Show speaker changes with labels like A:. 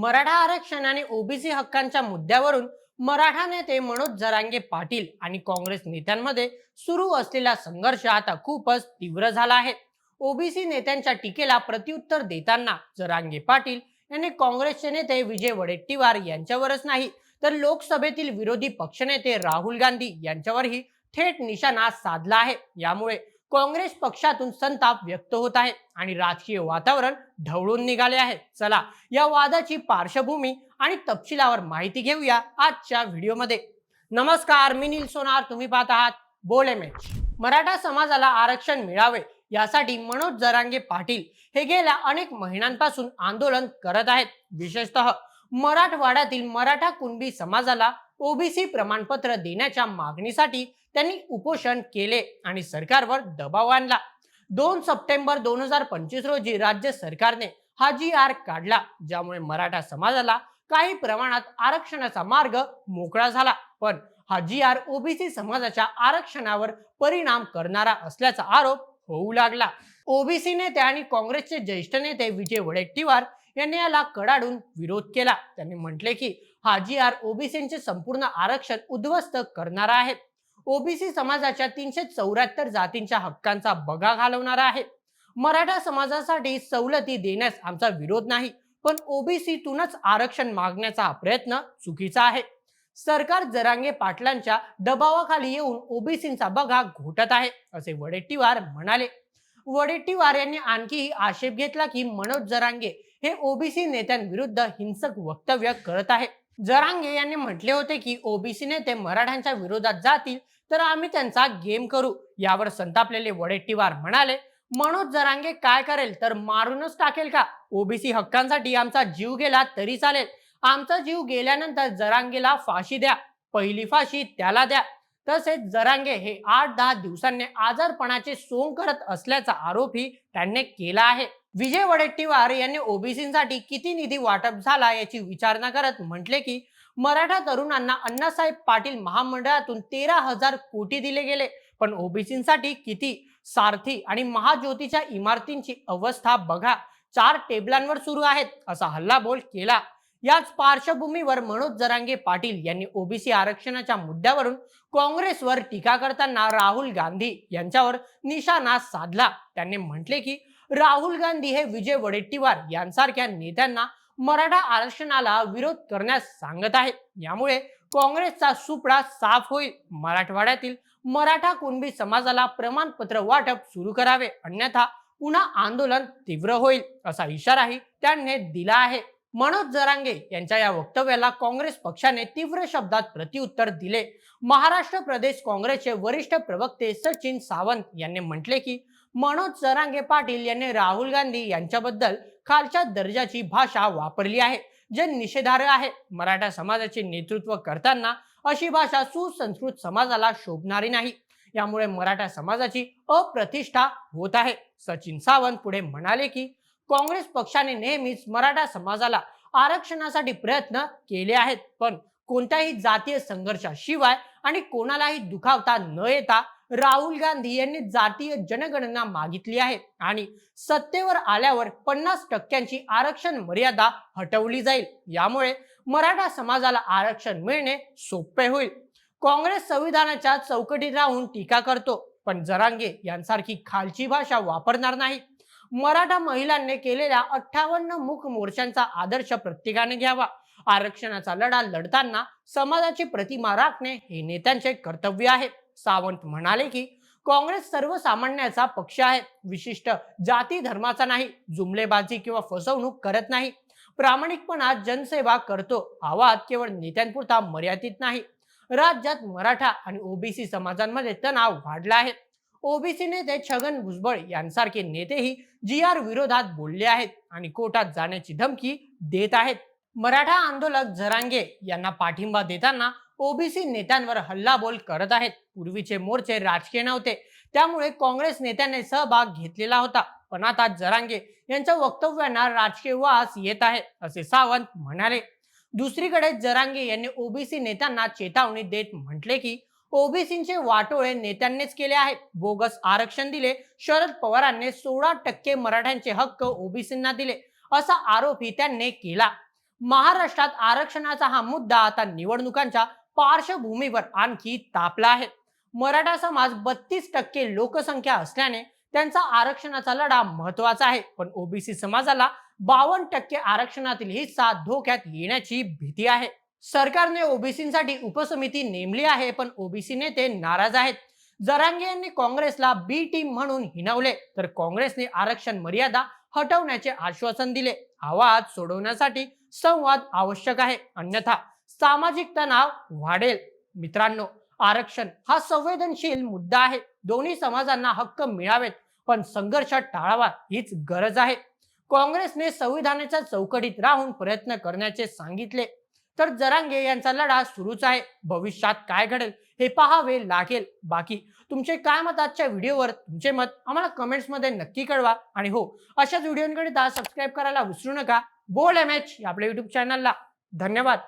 A: मराठा आरक्षण आणि ओबीसी हक्कांच्या मुद्द्यावरून मराठा नेते मनोज जरांगे पाटील आणि काँग्रेस नेत्यांमध्ये सुरू असलेला संघर्ष आता खूपच तीव्र झाला आहे. ओबीसी नेत्यांच्या टीकेला प्रत्युत्तर देताना जरांगे पाटील यांनी काँग्रेसचे नेते विजय वडेट्टीवार यांच्यावरच नाही तर लोकसभेतील विरोधी पक्षनेते राहुल गांधी यांच्यावरही थेट निशाणा साधला आहे. यामुळे काँग्रेस पक्षातून संताप व्यक्त होत आहे आणि राजकीय वातावरण ढवळून निघाले आहे. चला या वादाची पार्श्वभूमी आणि तपशिलावर माहिती घेऊया आजच्या व्हिडिओमध्ये. नमस्कार मी निल सोनार तुम्ही पाहत आहात बोले मॅच मराठा समाजाला आरक्षण मिळावे यासाठी मनोज जरांगे पाटील हे गेल्या अनेक महिन्यांपासून आंदोलन करत आहेत. विशेषतः मराठवाड्यातील मराठा कुणबी समाजाला ओबीसी प्रमाणपत्र देण्याच्या मागणीसाठी त्यांनी उपोषण केले आणि सरकारवर दबाव आणला. दोन सप्टेंबर दोन हजार पंचवीस रोजी राज्य सरकारने हा जी आर काढला ज्यामुळे मराठा समाजाला काही प्रमाणात आरक्षणाचा मार्ग मोकळा झाला. पण हा जी आर ओबीसी समाजाच्या आरक्षणावर परिणाम करणारा असल्याचा आरोप होऊ लागला. ओबीसी नेते आणि काँग्रेसचे ज्येष्ठ नेते विजय वडेट्टीवार यांनी याला कडाडून विरोध केला. त्यांनी म्हटले की हा जी आर ओबीसीचे संपूर्ण आरक्षण उद्ध्वस्त करणारा आहे. ओबीसी समाजाच्या तीनशे चौऱ्याहत्तर जातींच्या हक्कांचा बगा घालवणारा आहे. मराठा समाजासाठी सवलती देण्यास आमचा विरोध नाही पण ओबीसीतूनच आरक्षण मागण्याचा हा प्रयत्न चुकीचा आहे. सरकार जरांगे पाटलांच्या दबावाखाली येऊन ओबीसींचा बघा घोटत आहे असे वडेट्टीवार म्हणाले. वडेट्टीवार यांनी आणखी आक्षेप घेतला की मनोज जरांगे हे ओबीसी नेत्यांविरुद्ध हिंसक वक्तव्य करत आहे जरांगे यांनी म्हटले होते की ओबीसी नेते मराठ्यांच्या विरोधात जातील तर आम्ही त्यांचा गेम करू यावर संतापलेले वडेट्टीवार म्हणाले मनोज जरांगे काय करेल तर मारूनच टाकेल का? ओबीसी हक्कांसाठी आमचा जीव गेला तरी चालेल. आमचा जीव गेल्यानंतर जरांगेला फाशी द्या पहिली फाशी त्याला द्या. तसेच जरांगे हे आठ दहा दिवसांनी आजारपणाचे सोंग करत असल्याचा आरोपही त्यांनी केला आहे. विजय वडेट्टीवार यांनी ओबीसीसाठी किती निधी वाटप झाला याची विचारणा करत म्हटले की मराठा तरुणांना अण्णासाहेब पाटील महामंडळातून तेरा हजार कोटी दिले गेले. पण ओबीसीसाठी किती? सारथी आणि महाज्योतीच्या इमारतींची अवस्था बघा. चार टेबलांवर सुरू आहेत असा हल्लाबोल केला. याच पार्श्वभूमीवर मनोज जरांगे पाटील यांनी ओबीसी आरक्षणाच्या मुद्द्यावरून काँग्रेसवर टीका करताना राहुल गांधी यांच्यावर निशाणा साधला. त्यांनी म्हटले की राहुल गांधी हे विजय वडेट्टीवार यांसारख्या नेत्यांना मराठा आरक्षणाला विरोध करण्यास सांगत आहेत. यामुळे काँग्रेसचा सुपडा साफ होईल. मराठवाड्यातील मराठा कुणबी समाजाला प्रमाणपत्र वाटप सुरू करावे अन्यथा पुन्हा आंदोलन तीव्र होईल असा इशाराही त्यांनी दिला आहे. मनोज जरांगे यांच्या या वक्तव्याला काँग्रेस पक्षाने तीव्र शब्दात प्रत्युत्तर दिले. महाराष्ट्र प्रदेश काँग्रेसचे वरिष्ठ प्रवक्ते सचिन सावंत यांनी म्हटले की मनोज सरांगे पाटील यांनी राहुल गांधी यांच्याबद्दल खालच्या दर्जाची भाषा वापरली आहे जे निषेधार्ह आहे. मराठा समाजाचे नेतृत्व करताना अशी भाषा सुसंस्कृत समाजाला शोभणारी नाही. यामुळे मराठा समाजाची अप्रतिष्ठा होत आहे. सचिन सावंत पुढे म्हणाले की काँग्रेस पक्षाने नेहमीच मराठा समाजाला आरक्षणासाठी प्रयत्न केले आहेत पण कोणत्याही जातीय संघर्षाशिवाय आणि कोणालाही दुखावता न येता राहुल गांधी यांनी जातीय जनगणना मागितली आहे आणि सत्तेवर आल्यावर पन्नास टक्क्यांची आरक्षण मर्यादा हटवली जाईल. यामुळे मराठा समाजाला आरक्षण मिळणे सोपे होईल. काँग्रेस संविधानाच्या चौकटीत राहून टीका करतो पण जरांगे यांसारखी खालची भाषा वापरणार नाही. मराठा महिलांनी केलेल्या अठ्ठावन्न मुख मोर्चांचा आदर्श प्रत्येकाने घ्यावा. आरक्षणाचा लढा लढताना समाजाची प्रतिमा राखणे हे नेत्यांचे कर्तव्य आहे. सावंत म्हणाले की काँग्रेस सर्वसामान्याचा पक्ष आहे. विशिष्ट जाती धर्माचा नाही जुमलेबाजी किंवा फसवणूक करत नाही. प्रामाणिकपणा जनसेवा करतो आवाज केवळ नेत्यांपुरता मर्यादित नाही. राज्यात मराठा आणि ओबीसी समाजांमध्ये तणाव वाढला आहे. ओबीसी नेते छगन भुजबळ यांसारखे नेतेही जी आर विरोधात बोलले आहेत आणि कोर्टात जाण्याची धमकी देत आहेत. मराठा आंदोलक जरांगे यांना पाठिंबा देताना ओबीसी नेत्यांवर हल्लाबोल करत आहेत. पूर्वीचे मोर्चे राजकीय नव्हते. त्यामुळे काँग्रेस नेत्याने सहभाग घेतलेला होता. पण आता जरांगे यांच्या वक्तव्यांना राजकीय वास येत आहे असे सावंत म्हणाले. दुसरीकडे जरांगे यांनी ओबीसी नेत्यांना चेतावणी देत म्हटले की ओबीसीचे वाटोळे नेत्यांनीच केले आहेत बोगस आरक्षण दिले. शरद पवारांनी सोळा टक्के मराठ्यांचे हक्क ओबीसींना दिले. असा आरोपही त्यांनी केला. महाराष्ट्रात आरक्षणाचा हा मुद्दा आता निवडणुकांच्या पार्श्वभूमीवर आणखी तापला आहे. मराठा समाज बत्तीस टक्के लोकसंख्या असल्याने त्यांचा आरक्षणाचा लढा महत्त्वाचा आहे. पण ओबीसी समाजाला बावन्न टक्के आरक्षणातील हिस्सा धोक्यात येण्याची भीती आहे. सरकारने ओबीसीसाठी उपसमिती नेमली आहे पण ओबीसी नेते नाराज आहेत. जरांगे यांनी काँग्रेसला बी टीम म्हणून हिनवले तर काँग्रेसने आरक्षण मर्यादा हटवण्याचे आश्वासन दिले. हा वाद सोडवण्यासाठी संवाद आवश्यक आहे. अन्यथा सामाजिक तणाव वाढेल. मित्रांनो आरक्षण हा संवेदनशील मुद्दा आहे. दोन्ही समाजांना हक्क मिळावेत पण संघर्ष टाळावा हीच गरज आहे. काँग्रेसने संविधानाच्या चौकटीत राहून प्रयत्न करण्याचे सांगितले. तर जरांगे यांचा लढा सुरूच आहे. भविष्यात काय घडेल हे पाहावे लागेल. बाकी तुमचे काय मत आजच्या व्हिडिओवर? तुमचे मत आम्हाला कमेंट्समध्ये नक्की कळवा. आणि हो अशाच व्हिडिओंकरिता सबस्क्राईब करायला विसरू नका. बोल एम एच आपल्या युट्यूब चॅनलला धन्यवाद.